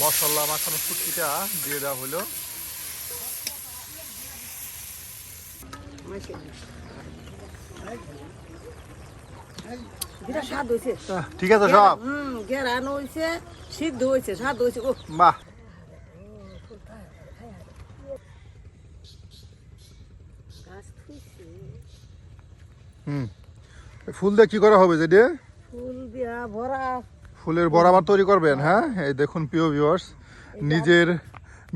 মশলা মাখানো ফুটকিটা দিয়ে দেওয়া হলো। বিরাট স্বাদ হয়েছে আহ, ঠিক আছে সব। গেরানো হয়েছে সিদ্ধ হয়েছে স্বাদ হয়েছে ও বাহ। গাছ হুম। ফুল দিয়ে কি করা হবে যেটা ফুল দিয়া ভরা ফুলের বরাবর তৈরি করবেন হ্যাঁ? এই দেখুন প্রিয় ভিউয়ার্স নিজের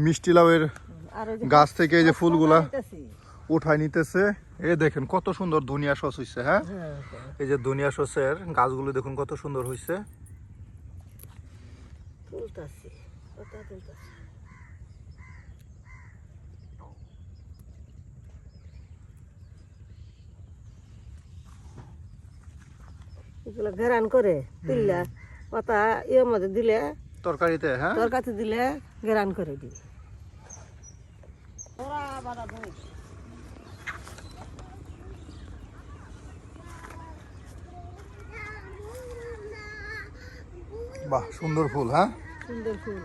মিষ্টি লাউয়ের গাছ থেকে এই যে ফুলগুলা খাইতাছি। উঠাই নিতেছে। এই দেখেন কত সুন্দর দুনিয়া সস হইছে হ্যাঁ? হ্যাঁ, এই যে দুনিয়া সসের গাছগুলো দেখুন কত সুন্দর হইছে। এগুলো ঘেরান করে তুললে। পাতা ইয়ের মধ্যে দিলে তরকারিতে হ্যাঁ? তরকারি দিলে ঘেরান করে দিই। বাহ সুন্দর ফুল হ্যাঁ? সুন্দর ফুল।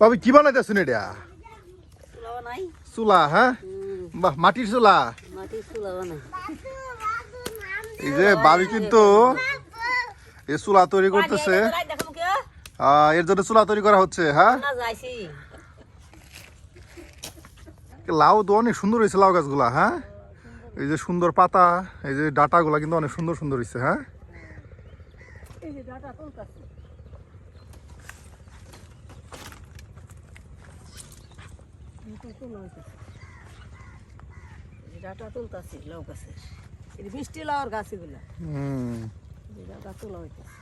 ভাবি কি বানাইতেছেন এটা? চুলা হ্যাঁ? বাহ মাটির চুলা। মাটির চুলাও নাই এই যে ভাবি কিন্তু এই চুলা তৈরি করতেছে। এর জন্য চুলা তৈরি করা হচ্ছে হ্যাঁ? লাউ তো অনেক সুন্দর হয়েছে লাউ গাছগুলা হ্যাঁ? এই যে সুন্দর পাতা এই যে ডাটাগুলা কিন্তু অনেক সুন্দর সুন্দর হয়েছে হ্যাঁ? ডাটা তুলতাছি লাউ গাছের। এই যে গাছ এগুলা হুম। এই যে ডাটা তোলা হইতাছে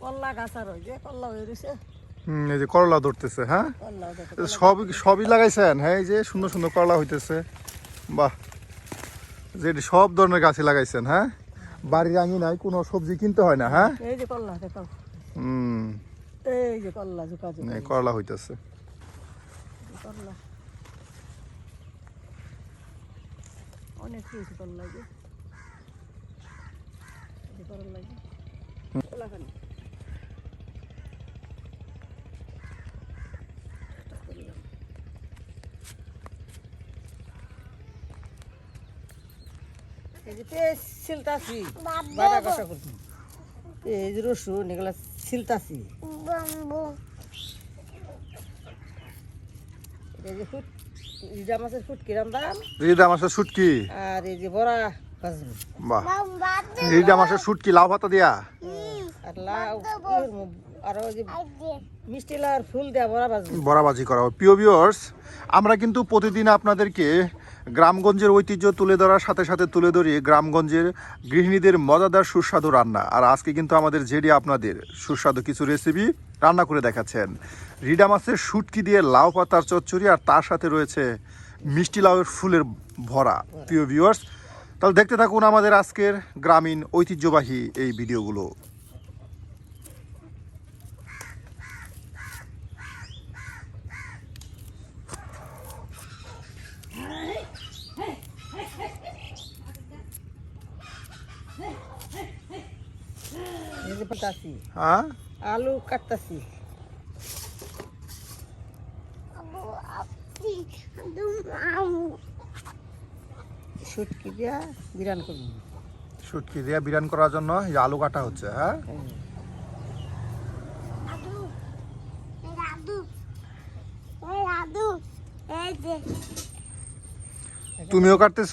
কল্লা গাছ আর ওই যে কল্লা হয়ে রয়েছে। এই যে করলা ধরতেছে হ্যাঁ? এই সবই লাগাইছেন? হ্যাঁ এই যে সুন্দর সুন্দর করলা হইতেছে। বাহ। যে সব ধরনের গাছই লাগাইছেন হ্যাঁ? বাড়ির আঙিনায় কোনো সবজি কিনতে হয় না হ্যাঁ? এই যে হুম। এই যে ঝুকা করলা হইতেছে। করলা। অনেক কিছু এই যে করলা যে এই যে ছিলতাছি। বাটা কষা করছি পেঁয়াজ রসুন এগুলা ছিলতাছি। এই যে ইজা মাছের ফুট কিরাম দাম রিডা মাছের শুটকি? আর এই যে বড়া ভাজবো। বাহ। রিডা মাছের শুটকি লাউ পাতা দিয়া? আর লাউ আর ওই যে মিষ্টি লাউর ফুল দেওয়া বড়া ভাজবো। বরাবাজি করা হয় প্রিয় ভিউয়ার্স আমরা কিন্তু প্রতিদিন আপনাদেরকে গ্রামগঞ্জের ঐতিহ্য তুলে ধরার সাথে সাথে তুলে ধরি গ্রামগঞ্জের গৃহিণীদের মজাদার সুস্বাদু রান্না। আর আজকে কিন্তু আমাদের জেডি আপনাদের সুস্বাদু কিছু রেসিপি রান্না করে দেখাচ্ছেন। রিডা মাছের শুটকি দিয়ে লাউ পাতার চচ্চড়ি আর তার সাথে রয়েছে মিষ্টি লাউয়ের ফুলের ভরা। প্রিয় ভিউয়ার্স তাহলে দেখতে থাকুন আমাদের আজকের গ্রামীণ ঐতিহ্যবাহী এই ভিডিওগুলো। হ্যাঁ? আলু কাটতাছি। শুটকি দিয়া বিরান করব। শুটকি দিয়ে বিরিয়ানি করার জন্য এই আলু কাটা হচ্ছে হ্যাঁ? তুমিও কাটতেছ?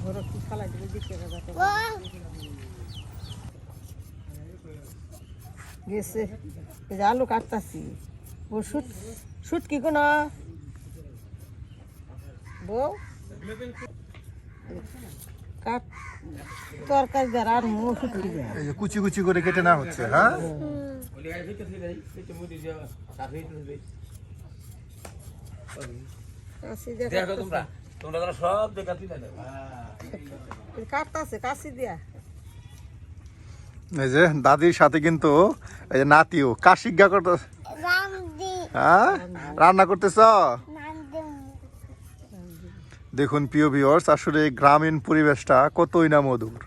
ঘরে কি দিতে গেছে। আলু কাটতাছি। ও শুট শুটকি কোন? বউ? কাট তরকারি দেয় আর মো শুটকি এই যে কুচি কুচি করে কেটে না হচ্ছে হ্যাঁ? দেখো তোমরা তোমরা সব কাটতাছে কাশি দিয়া। এই যে দাদির সাথে কিন্তু এই যে নাতিও। কাশিজ্ঞা করতে হ্যাঁ? রান্না করতেছ? দেখুন প্রিয় ভিউয়ার্স আসলে গ্রামীণ পরিবেশটা কতই না মধুর।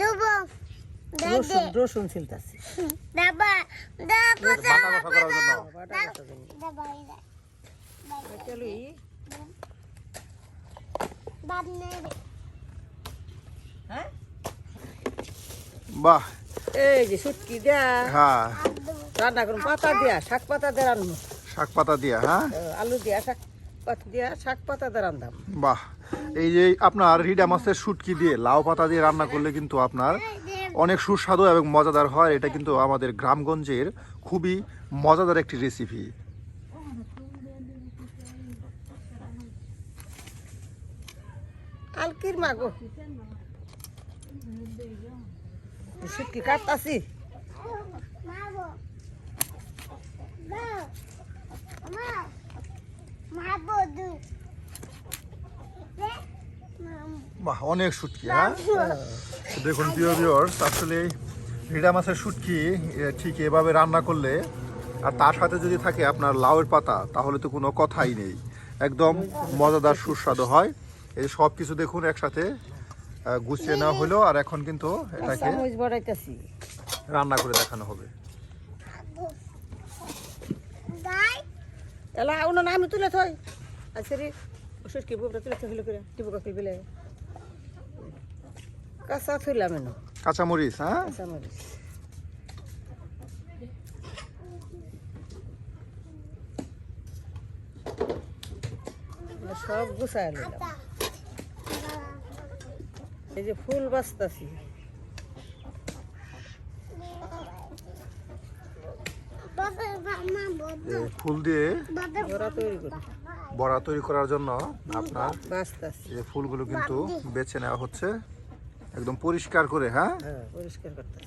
দেবো। রসুন রসুন ছিলতাছি। দাবা দাবা বাটা বাটা করার জন্য। বাটা বাটা দিন দাবা চলো ই হ্যাঁ? বাহ। এই যে দেয়া। হ্যাঁ। রান্না করুন পাতা দিয়া শাক পাতা দিয়ে রান্না। শাক পাতা দিয়া হ্যাঁ? আলু দিয়া শাক পাতা দিয়া শাক পাতা দিয়ে রান্ধাম বাহ। এই যে আপনার রিডা মাছের শুটকি দিয়ে লাউ পাতা দিয়ে রান্না করলে কিন্তু আপনার অনেক সুস্বাদু এবং মজাদার হয়। এটা কিন্তু আমাদের গ্রামগঞ্জের খুবই মজাদার একটি রেসিপি আলকির মাগো। কাটতাছি? দু। বাহ অনেক শুটকি হ্যাঁ? দেখুন প্রিয় ভিউয়ার্স আসলে রিডা মাছের শুটকি ঠিক এভাবে রান্না করলে আর তার সাথে যদি থাকে আপনার লাউয়ের পাতা তাহলে তো কোনো কথাই নেই। একদম মজাদার সুস্বাদু হয়। এই সব কিছু দেখুন একসাথে গুছিয়ে নেওয়া হলো আর এখন কিন্তু এটাকে রান্না করে দেখানো হবে। আমি তুলে থই। আচ্ছা রে সুটকি বুবটা তুলে করে টিপু কাকি বিলে কাঁচা থইলাম এনো। কাঁচামরিচ হ্যাঁ? কাঁচা মরিচ। সব গুছাই লইলাম। এই যে ফুল বাঁচতাছি। ফুল দিয়ে তৈরি করি। বড়া তৈরি করার জন্য আপনার যে এই ফুলগুলো কিন্তু বেছে নেওয়া হচ্ছে। একদম পরিষ্কার করে হ্যাঁ? হ্যাঁ পরিষ্কার করতে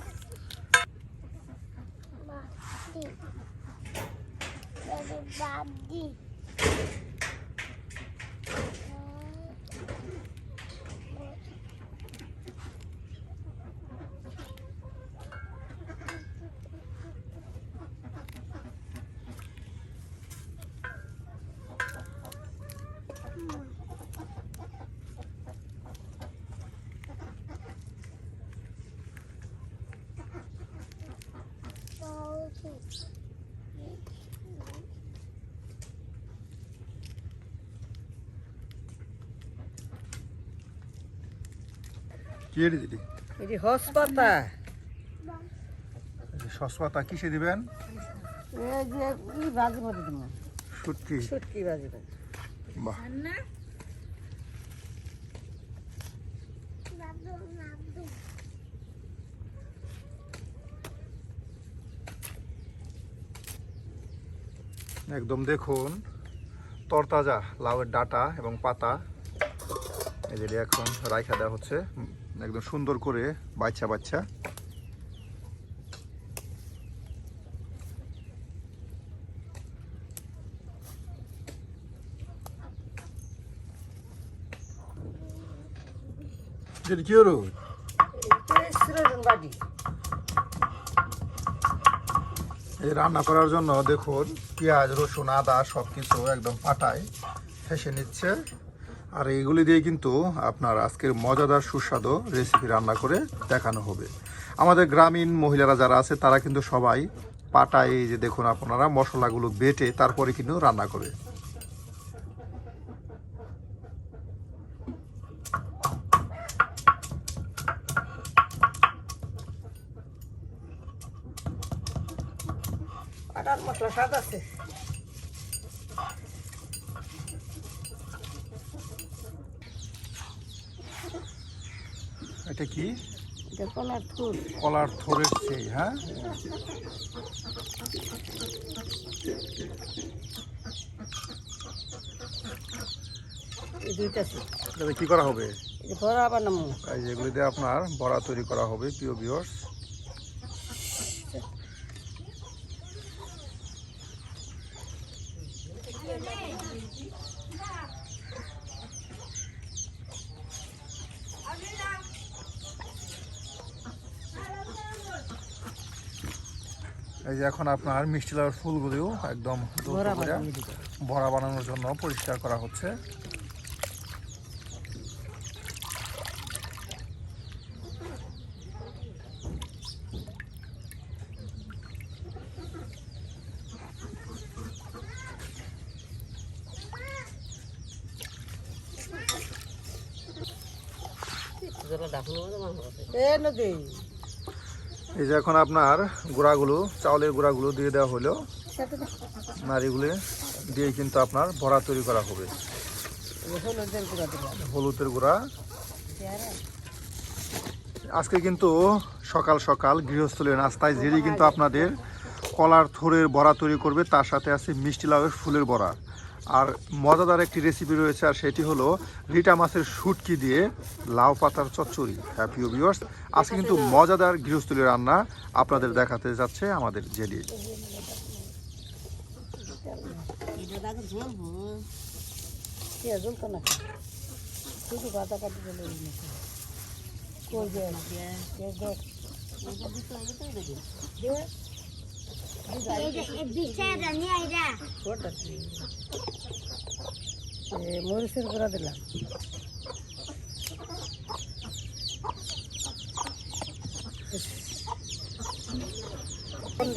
কি এটি দিদি? এই হস পাতা কিসে দিবেন? এই যে ই ভাজি মতো দিব শুটকি সুটকি ভাজি বাহ। একদম দেখুন তরতাজা লাউয়ের ডাটা এবং পাতা। এই যে এখন রাইখা দেওয়া হচ্ছে। একদম সুন্দর করে বাচ্চা বাচ্চা। এই রান্না করার জন্য দেখুন পেঁয়াজ রসুন আদা সব কিছু একদম পাটায় ফেসে নিচ্ছে। আর এইগুলি দিয়ে কিন্তু আপনার আজকের মজাদার সুস্বাদু রেসিপি রান্না করে দেখানো হবে। আমাদের গ্রামীণ মহিলারা যারা আছে, তারা কিন্তু সবাই পাটায় যে দেখুন আপনারা মশলাগুলো বেটে তারপরে কিন্তু রান্না করে আটার মশলা স্বাদ আছে এটা কি এটা কলার ফুল কলার থোরের সেই হ্যাঁ? কি করা হবে? এই যে আপনার বড়া তৈরি করা হবে প্রিয় ভিউয়ার্স এখন আপনার মিষ্টি লাউয়ের ফুলগুলিও একদম। বড়া বানানোর জন্য পরিষ্কার করা হচ্ছে। এ নদী এই যে এখন আপনার গুঁড়াগুলো, চাউলের গুঁড়াগুলো দিয়ে দেওয়া হলো। নারীগুলি দিয়ে কিন্তু আপনার বড়া তৈরি করা হবে। হলুদের গুঁড়া। আজকে কিন্তু সকাল সকাল গৃহস্থলীর নাস্তায় যেটি কিন্তু আপনাদের কলার থোরের বড়া তৈরি করবে, তার সাথে আছে মিষ্টি লাউয়ের ফুলের বড়া। আর মজাদার একটি রেসিপি রয়েছে, আর সেটি হলো রিটা মাছের শুটকি দিয়ে লাউ পাতার চচ্চড়ি। হ্যাপি ভিউয়ার্স আজকে কিন্তু মজাদার গৃহস্থলীর রান্না আপনাদের দেখাতে যাচ্ছে আমাদের জেলি কই যে কে দেখ বিচারা নিয়ে আইরা মরিচের গুঁড়া দিলাম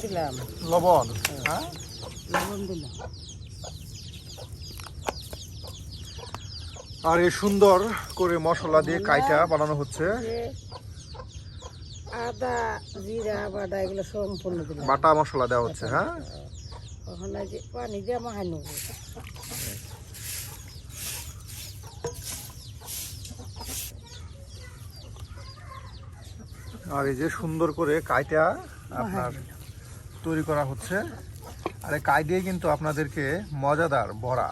দিলাম লবণ হ্যাঁ? লবণ দিলাম আর এই সুন্দর করে মশলা দিয়ে কাইটা বানানো হচ্ছে। আদা জিরা বাদা এগুলো সম্পূর্ণ দিলাম। বাটা মশলা দেওয়া হচ্ছে হ্যাঁ? ওখানে যে পানি দিয়ে মাহাই নেব। আর এই যে সুন্দর করে কাইটা আপনার তৈরি করা হচ্ছে। আর এই কাই দিয়ে কিন্তু আপনাদেরকে মজাদার বড়া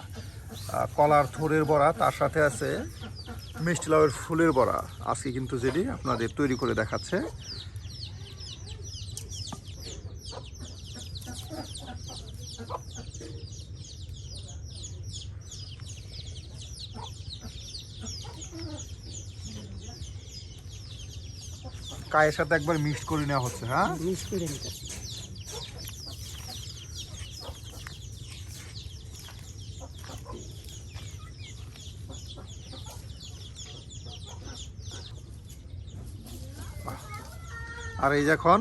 কলার থোরের বড়া তার সাথে আছে মিষ্টি লাউয়ের ফুলের বড়া। আজকে কিন্তু যেটি আপনাদের তৈরি করে দেখাচ্ছে। কায়ের সাথে একবার মিক্সড করে নেওয়া হচ্ছে হ্যাঁ? মিক্স করে নিতে আর এই যখন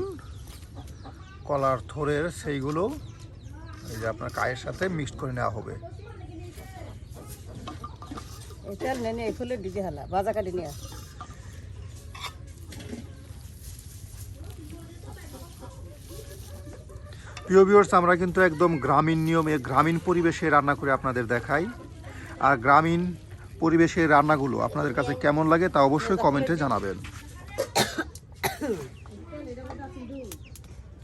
কলার থোরের সেইগুলো এই যে আপনার কায়ের সাথে মিক্সড করে নেওয়া হবে। এটা নেনে এই ফুলে দিতে হালা বাজা কাটি নিয়ে প্রিয় ভিউয়ার্স আমরা কিন্তু একদম গ্রামীণ নিয়মে গ্রামীণ পরিবেশে রান্না করে আপনাদের দেখাই। আর গ্রামীণ পরিবেশের রান্নাগুলো আপনাদের কাছে কেমন লাগে তা অবশ্যই কমেন্টে জানাবেন।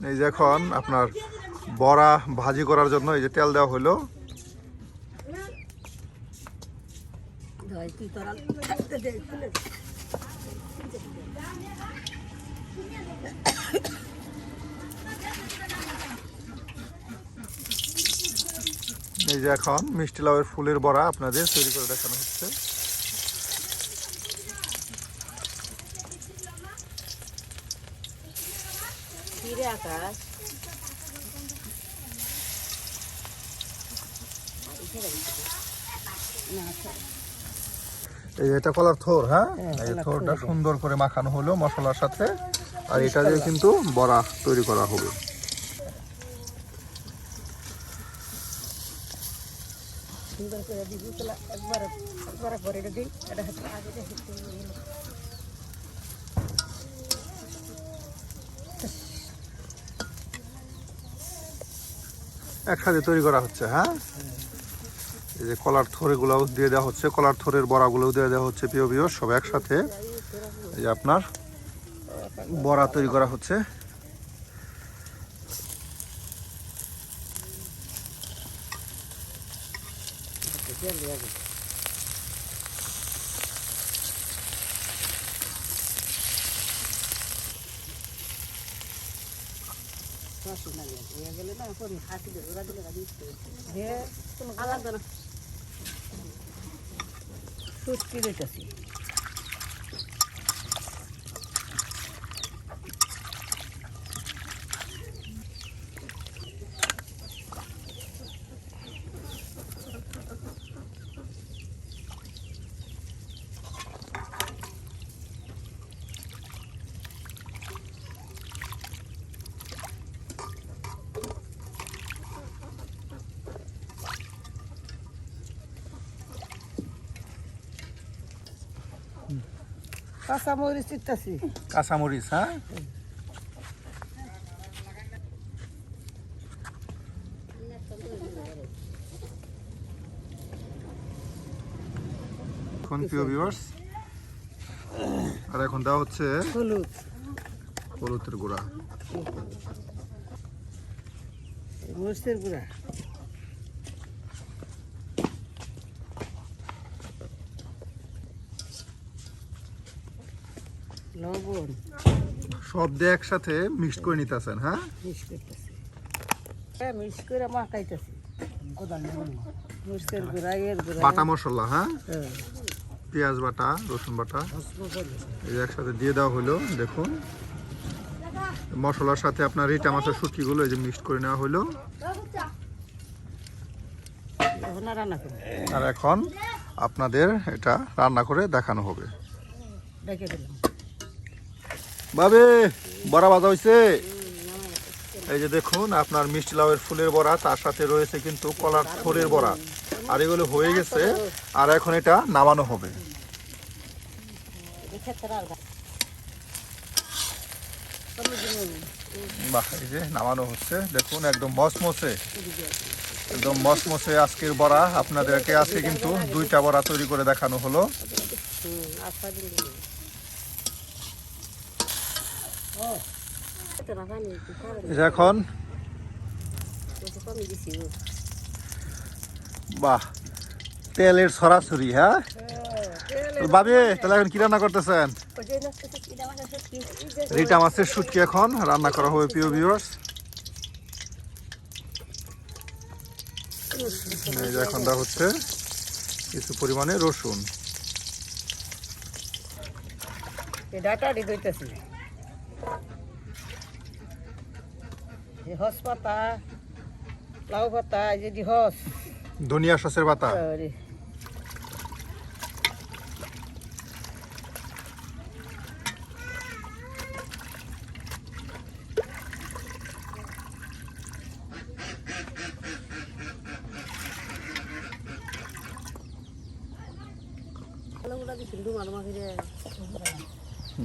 এই যে এখন আপনার বড়া ভাজি করার জন্য এই যে তেল দেওয়া হলো। এই যে এখন মিষ্টি লাউয়ের ফুলের বড়া আপনাদের তৈরি করে দেখানো হচ্ছে আচ্ছা এই এটা কলার থোর হ্যাঁ? হ্যাঁ, এই থোরটা সুন্দর করে মাখানো হলো মশলার সাথে। আর এটা দিয়ে কিন্তু বড়া তৈরি করা হবে। সুন্দর করে দিবি একবার একবার করে দিই এটা হাতে আগে একসাথে তৈরি করা হচ্ছে হ্যাঁ? এই যে কলার থোরেগুলোও দিয়ে দেওয়া হচ্ছে, কলার থোরের বড়াগুলোও দিয়ে দেওয়া হচ্ছে পিও পিও সব একসাথে। এই যে আপনার বড়া তৈরি করা হচ্ছে। আলাদা না। সুটকি দিতেছি। কাঁচা মরিচ চিটতাছি কাঁচামরিচ হ্যাঁ? এখন প্রিয় ভিউয়ার্স আর এখন দেওয়া হচ্ছে হলুদ। হলুদের গুঁড়া। মরিচের গুঁড়া লবণ সব দিয়ে একসাথে মিক্সড করে নিতেছেন হ্যাঁ? মিক্স করতেছি। হ্যাঁ মিক্স করে মাখাইতেছি। বাটা মশলা হ্যাঁ? হ্যাঁ। পেঁয়াজ বাটা রসুন বাটা। এই যে একসাথে দিয়ে দেওয়া হলো দেখুন। মশলার সাথে আপনার রিটা মাছের শুটকিগুলো এই যে মিক্সড করে নেওয়া হলো। আর এখন আপনাদের এটা রান্না করে দেখানো হবে। বাবে বড়া ভাজা হয়েছে এই যে দেখুন, আপনার মিষ্টি লাউয়ের ফুলের বড়া, তার সাথে রয়েছে কিন্তু কলার থোরের বড়া। আর এগুলো হয়ে গেছে, আর এখন এটা নামানো হবে। এই যে নামানো হচ্ছে, দেখুন, একদম মসমসে। একদম মসমসে আজকের বড়া। আপনাদেরকে আজকে কিন্তু দুইটা বড়া তৈরি করে দেখানো হলো হুম আচ্ছা দিন দিন ও এটা রাখা নেই তুই খাবে এই যে এখন? বাহ তেলের সরাসরি হ্যাঁ? বাবে তাহলে এখন কি রান্না করতেছেন? রিটা মাছের শুটকি এখন রান্না করা হবে প্রিয় ভিউয়ার্স এই যে এখন হচ্ছে কিছু পরিমাণে রসুন। ডাটা দি দইতেছি এই হস পাতা লাউ পাতা হস ধনিয়া সসের পাতা। আরে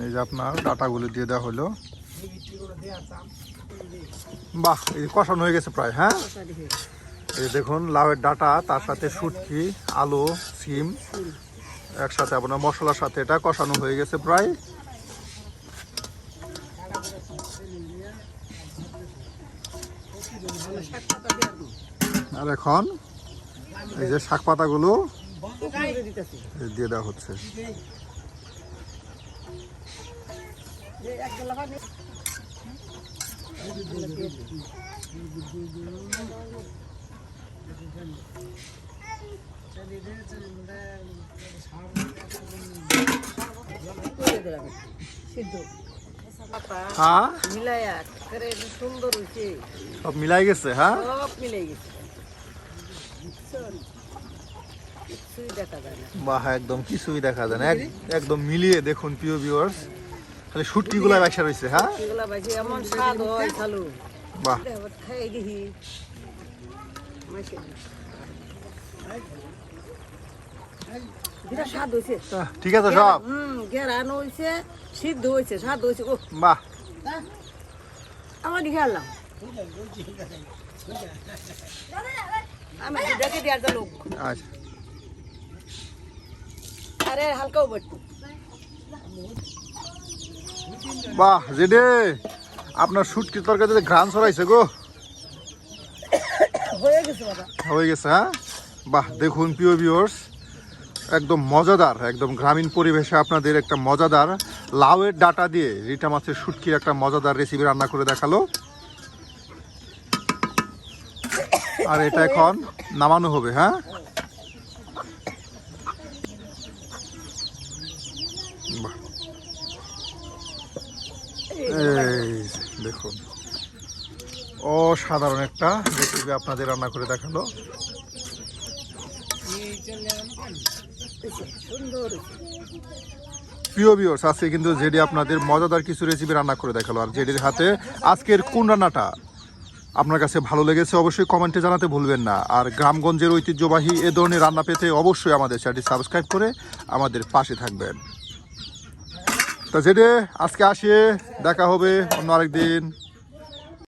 এই যে আপনার ডাটাগুলো দিয়ে দেওয়া হলো। বাহ, এই কষানো হয়ে গেছে প্রায় হ্যাঁ? এই দেখুন, লাউয়ের ডাটা, তার সাথে শুটকি, আলু, সিম, একসাথে আপনার মশলার সাথে এটা কষানো হয়ে গেছে প্রায়। আর এখন এই যে শাক পাতাগুলো দিয়ে দেওয়া হচ্ছে এক গেলা পানি সিদ্ধ পাতা হ্যাঁ মিলাইয়া করে সুন্দর হয়েছে সব মিলাই গেছে হ্যাঁ? সব মিলে গেছে না বাহ, একদম কিছুই দেখা যায় না। এক- একদম মিলিয়ে দেখুন, প্রিয় ভিউয়ার্স খালি শুটকি গুলা ব্যবসা রয়েছে হ্যাঁ? এগুলা এমন স্বাদ হয় খালু। বাহ। খাই দেখি। বিরাট স্বাদ হয়েছে ঠিক আছে সব। হুম গেরানো হয়েছে সিদ্ধ হয়েছে স্বাদ হয়েছে ও বাহ। আমার আনলাম। আমি দেখে লোক আচ্ছা। আরে বাহ জেডে আপনার শুটকি তরকারিতে ঘ্রাণ ছড়াইছে গো। হয়ে গেছে হয়ে গেছে হ্যাঁ? বাহ দেখুন প্রিয় ভিউয়ার্স একদম মজাদার একদম গ্রামীণ পরিবেশে আপনাদের একটা মজাদার লাউয়ের ডাটা দিয়ে রিটা মাছের শুটকির একটা মজাদার রেসিপি রান্না করে দেখাল। আর এটা এখন নামানো হবে হ্যাঁ? বাহ। এই দেখুন। অসাধারণ একটা রেসিপি আপনাদের রান্না করে দেখাল। প্রিয় ভিউয়ার্স আজকে কিন্তু জেডি আপনাদের মজাদার কিছু রেসিপি রান্না করে দেখাল। আর জেডির হাতে আজকের কোন রান্নাটা আপনার কাছে ভালো লেগেছে অবশ্যই কমেন্টে জানাতে ভুলবেন না। আর গ্রামগঞ্জের ঐতিহ্যবাহী এ ধরনের রান্না পেতে অবশ্যই আমাদের চ্যানেলটি সাবস্ক্রাইব করে আমাদের পাশে থাকবেন। তা জেডে আজকে আসে দেখা হবে অন্য আরেকদিন।